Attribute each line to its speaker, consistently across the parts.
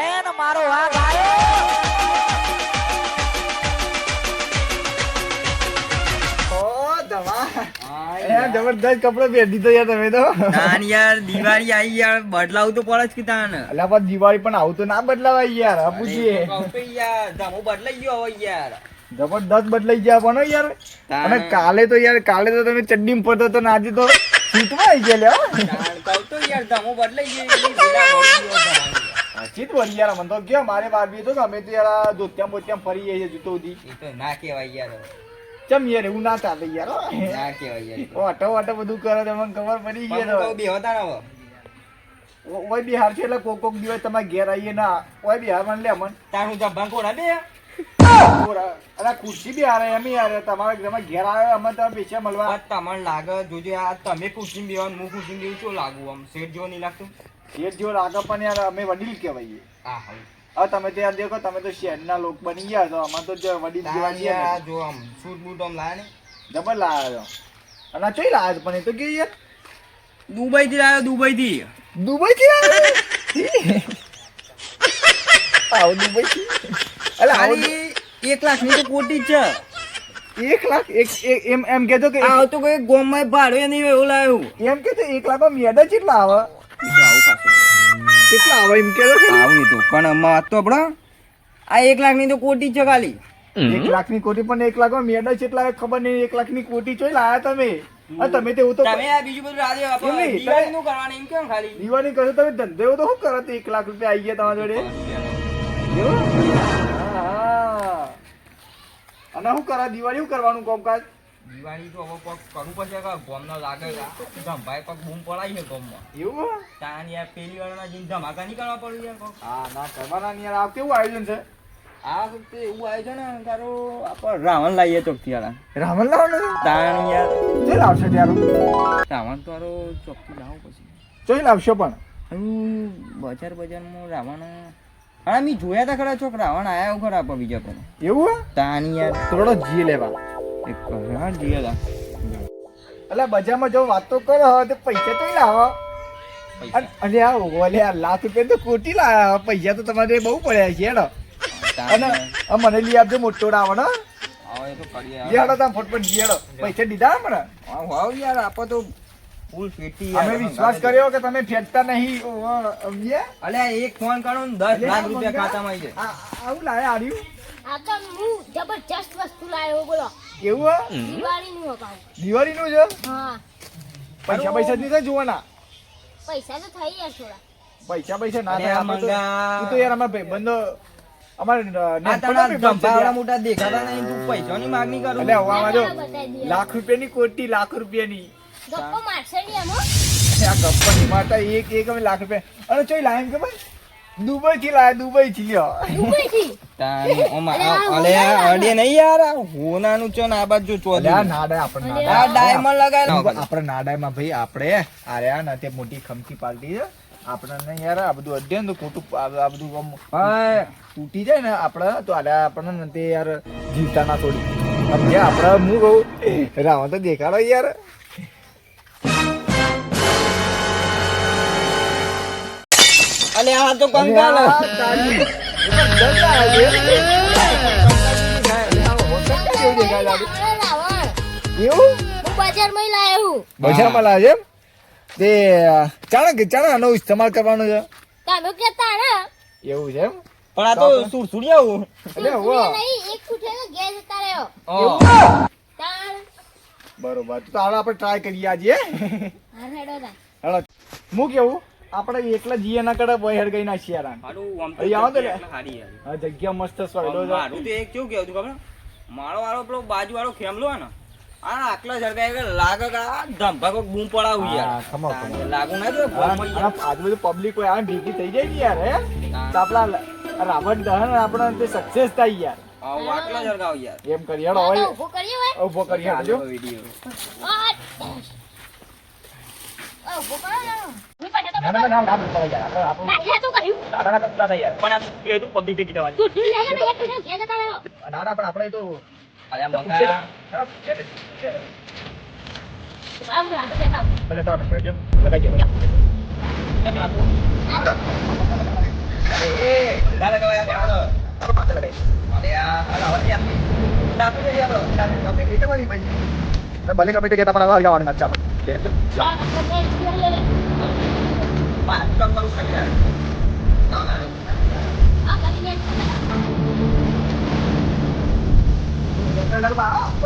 Speaker 1: N મારો વાઘ આવ્યો.
Speaker 2: ઓ દવા. એ જબરદસ્ત કપડો પહેરી દીધો યાર તમે તો.
Speaker 3: તાન યાર દિવાળી આવી યાર. બદલાવું તો પડે જ કે તાન.
Speaker 2: અલ્યા પણ દિવાળી પણ આવું તો ના બદલાવાય યાર આ પૂછીએ.
Speaker 3: યાર ધમો બદલાઈ ગયો હવે યાર.
Speaker 2: જબરદસ્ત બદલાઈ ગયા પણ યાર. અને કાલે તો યાર કાલે તો તમે ચડ્ડી પડતો તો આજે તો સીટમાં આવી ગયા લ્યો
Speaker 3: કહું તો યાર ધમો બદલાઈ ગયો એટલે ભેગા પડી ગયો ધમાલ.
Speaker 2: ચીત વળી યાર મને તો કે મારે બાર બી તો અમે તો યાર ધોત્યા ધોતિયા ફરી જઈએ જૂતો
Speaker 3: એ તો ના કહેવાય યાર.
Speaker 2: ચમ યાર એવું ના ચાલે યાર
Speaker 3: ના કહેવાય યાર.
Speaker 2: ઓટો ઓટો બધું કરે તો મને ખબર પડી ગઈ
Speaker 3: તો હું કહું બેહો તાણ હવે.
Speaker 2: તો ઓય બિહાર છે એટલે કોક કોક દિવસ તમારે ઘેર આવીએ ના ઓય બિહાર મને લે મન.
Speaker 3: તારું હું જબ્બાં દે બે
Speaker 2: અરે ખુરશી બી હારે એમ હારે. તમારે તમે ઘેર આવે અમે તમે પૈસા મળવા.
Speaker 3: તમને લાગે જોજો આ તમે ખુશી બેવાનું હું ખુરશી બેવું શું લાગુ આમ? શેઠ જેવો નહીં લાગતું?
Speaker 2: શેઠ જેવો લાગે પણ યાર અમે વડીલ કહેવાઈએ.
Speaker 3: હવે
Speaker 2: તમે તો યાર દેખો તમે તો શહેરના લોક બની ગયા તો અમે તો વડીલ જેવા.
Speaker 3: જો આમ સૂટ બૂટ આમ લાયા ને
Speaker 2: જબર લાવ્યો અને ચોઈ લાવ્યો પણ એ તો કે યાર
Speaker 3: દુબઈ થી લાવ્યો દુબઈ થી
Speaker 2: દુબઈ થી આવો દુબઈ થી અલે
Speaker 3: એક લાખની તો કોટી જ છે.
Speaker 2: એક લાખ? એક એમ એમ કેતો કે
Speaker 3: આ તો કોઈ ગોમમાં ભાડે નહીં એવું લાવ્યું
Speaker 2: એમ કે એક લાખમાં મેડા કેટલા આવે? કેટલા આવે એમ કે
Speaker 3: આવું તો પણ આમાં તો આપણો આ એક લાખની તો કોટી છે ખાલી
Speaker 2: એક લાખની કોટી પણ એક લાખમાં મેડા કેટલા ખબર નહીં એક લાખની કોટી ચોઈ લાયા તમે. આ તમે તે એવું તો
Speaker 3: તમે આ બીજું બધું દિવાળી નું કરવાનું એમ કેમ ખાલી?
Speaker 2: દિવાળી કરો તમે ધંધો એવો તો શું કરો એક લાખ રૂપિયા આવી ગયા તમારા જોડે. અને શું કરા? દિવાળી શું કરવાનું કામકાજ?
Speaker 3: દિવાળી તો હવે કોક કરવું પડશે કે ગોમનો લાગે ધમભાઈ કોક બૂમ પડાય છે ગોમમાં.
Speaker 2: એવું?
Speaker 3: તાન યાર પેલી વાળાના જીન ધમાકા નહીં કરવા પડ્યું યાર કોક?
Speaker 2: હા ના કરવાના યાર. આ કેવું આયોજન છે?
Speaker 3: આ વખતે એવું આવ્યું ને તારો આપણે રાવણ લાવીએ ચોકથી વાળા.
Speaker 2: રાવણ લાવવાનું?
Speaker 3: તાણ યાર.
Speaker 2: જે લાવશે ત્યારે
Speaker 3: રાવણ તો હારો ચોકથી લાવો પછી.
Speaker 2: ચોઈ લાવશો પણ.
Speaker 3: હું બજાર બજારમાં રાવણ. હા મેં જોયા તા ખરા ચોક રાવણ આયા ખરા પણ બીજા પણ
Speaker 2: એવું
Speaker 3: તાની યાર.
Speaker 2: થોડો જી લેવા.
Speaker 3: એક હા તા.
Speaker 2: એટલે બજારમાં જો વાત તો કરો તો પૈસા તો લાવો. અને આ ઓલે આ લાખ રૂપિયા તો ખોટી લાયા. પૈસા તો તમારે બહુ પડ્યા છે હેડો. અને મને લઈ આપજો મોટો રાવણ હો
Speaker 3: આવો એ તો કરીએ
Speaker 2: જે હેડો તમે ફટફટ હેડો. પૈસા દીધા મને
Speaker 3: વાવ યાર આપો તો ફૂલ ફેટી
Speaker 2: અમે વિશ્વાસ કર્યો કે તમે ફેંકતા નહીં. સમજ્યા?
Speaker 3: અલ્યા એક ફોન કરો ને દસ લાખ રૂપિયા ખાતામાં આવી જાય.
Speaker 2: આવું લાયા આર્યું?
Speaker 4: આ તો હું જબરજસ્ત વસ્તુ લાવ્યો બોલો.
Speaker 2: એવું હે?
Speaker 4: દિવાળીનું
Speaker 2: દિવાળીનું છે
Speaker 4: હા?
Speaker 2: પૈસા પૈસા નહીં થાય જોવાના?
Speaker 4: પૈસા તો થઈ ગયા થોડા.
Speaker 2: પૈસા પૈસા ના થાય
Speaker 3: આ
Speaker 2: અમે તો તું તો યાર અમારા ભાઈબંધો અમારે યાર.
Speaker 3: મોટા દેખાતા નહીં તું પૈસાની માગણી કરું.
Speaker 2: એટલે હવે જો. લાખ રૂપિયાની કોટી લાખ રૂપિયાની.
Speaker 4: ગપ્પો મારશે નહીં એમાં
Speaker 2: એક એક અમે લાખ રૂપિયા અરે ચોઈ કે ભાઈ દુબઈ થી લાયા. દુબઈ થી લ્યો
Speaker 3: અલે અડે નહીં યાર હોનાનું છે ને બાજુ ચોધી
Speaker 2: અલ્યા આપણે
Speaker 4: અરે
Speaker 3: ડાયમંડ લગાવેલા
Speaker 2: આપણે નાડાયમાં ભાઈ આપણે આર્યા ને તે મોટી ખમકી પાર્ટી છે. આપણને યાર આ બધું અધ્યયન તો ખોટું આ આ બધું તૂટી જાય ને આપણે તો આલે આપણને ને તે યાર જીવતા ના થોડી આપડે આપણે હું કહું રાવણ તો દેખાડો યાર.
Speaker 3: અલે આ તો કંગાલ?
Speaker 2: એવું
Speaker 4: બજારમાં લાવ્યો
Speaker 2: બજારમાં લાવે એમ? તે ચાણે કે ચાણે આનો ઇસ્તેમાલ કરવાનો છે.
Speaker 4: તમે
Speaker 2: એવું છે એમ?
Speaker 3: પણ આ તો સુરસુડિયા હું
Speaker 2: એટલે વાહ.
Speaker 4: નહીં એક ફૂટેલો ગેસ જતા રહ્યો
Speaker 2: બરોબર. તો હાલ આપણે ટ્રાય કરીએ આજે
Speaker 4: હેડો
Speaker 2: હું કેવું આપણે એકલા જીએ ના કરે બોય ગઈ ના શિયારા અહીં આવો તો હા જગ્યા મસ્ત છે
Speaker 3: મારું તો એક કેવું કેવું તું ખબર? મારો વાળો પેલો બાજુ વાળો ખેમલો હે ને આ આટલા ઝરકાય કે લાગે કે આ ધંભા બૂમ પડાવું યાર. લાગુ ના જો
Speaker 2: આજુબાજુ પબ્લિક હોય આ ભેગી થઈ જાય ને યાર હે? તો આપણા રાવણ દહન આપણે તે સક્સેસ થાય યાર.
Speaker 3: આટલા યાર.
Speaker 2: એમ
Speaker 4: ઊભો
Speaker 3: વીડિયો.
Speaker 4: કરો
Speaker 2: આપણે apa balik
Speaker 4: kami ke kita para apa warga apa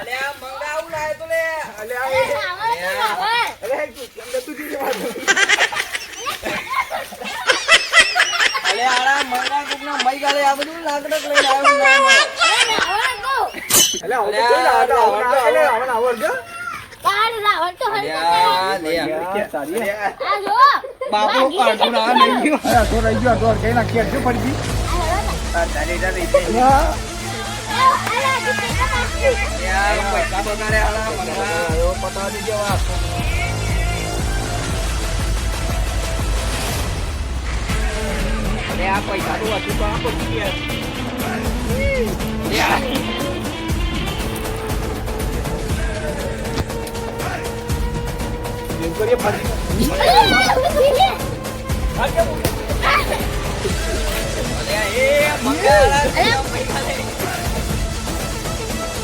Speaker 3: અલે આ મંગાવું લાય તો લે
Speaker 2: અલે આ એ- અલે આ કેમ જતું રહ્યું રહેવાનું?
Speaker 3: અલે આડા મંગા કોકના મઈ ગાલે આ બધું લાકડક લઈને આવ્યો ના
Speaker 2: અલે આવું તો કોઈ ના હતા, આવું ના- અલે આવું ના આવડતું.
Speaker 3: લ્યા લે
Speaker 2: કે સારી હે.
Speaker 3: બાપુ કાઢું ના નહીં ગયો
Speaker 2: તો રહી ગયો, તો કઈ નાખી હટજો પડી ગઈ.
Speaker 3: ચાલે ચાલે
Speaker 2: લ્યા.
Speaker 3: યાર પૈસા બગાડે આલા મંગા અલે આ પૈસા તો હતું તો આપો યાર યાર
Speaker 2: એમ કરીએ ફરી.
Speaker 3: અલે એ મંગા આલા પૈસા લે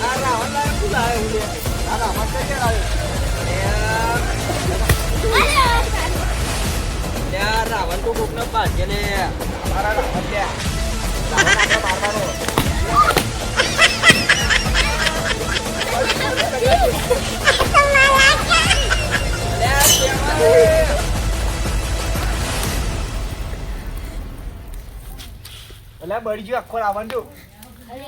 Speaker 3: આ રાવણ લાય શું લાય હું લે
Speaker 2: ના, ના, આમાં કઈ ક્યાં આવ્યો?
Speaker 3: લ્યા રાવણ તો કોકનો ભાગ્ય લે
Speaker 2: મારા રાવણ લ્યા. રાવણ આપણે મારવાનો.
Speaker 3: લ્યા શેમાં?
Speaker 2: અલે બળી ગયો આખો રાવણ જો.
Speaker 3: અલે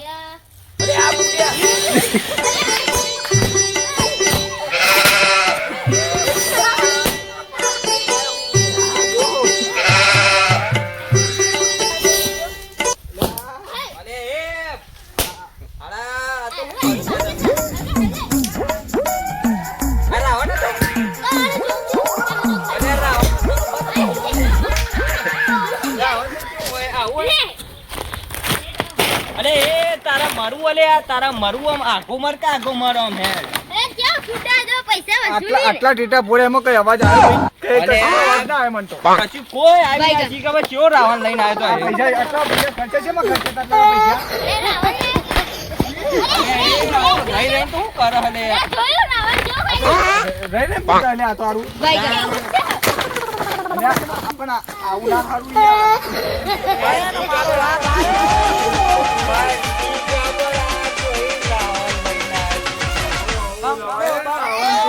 Speaker 3: આ તારા મરવું આમ આખો મર કે આખો મર આમ હે.
Speaker 2: આટલા આટલા ટીટા પોળે એમાં કઈ અવાજ આવે કઈ અવાજ ના આવે મને તો.
Speaker 3: પછી કોઈ આવી ચિયો રાવણ લઈને આવ્યો તો
Speaker 2: પૈસા આટલા પૈસા ખર્ચે છે એમાં ખર્ચે આટલા પૈસા?
Speaker 3: લઈ લઈને તો શું કરે હલે?
Speaker 2: રહી ને પૈસા લે આ તો હારું અલે આ પણ આવું ના યાર.
Speaker 3: Vamos!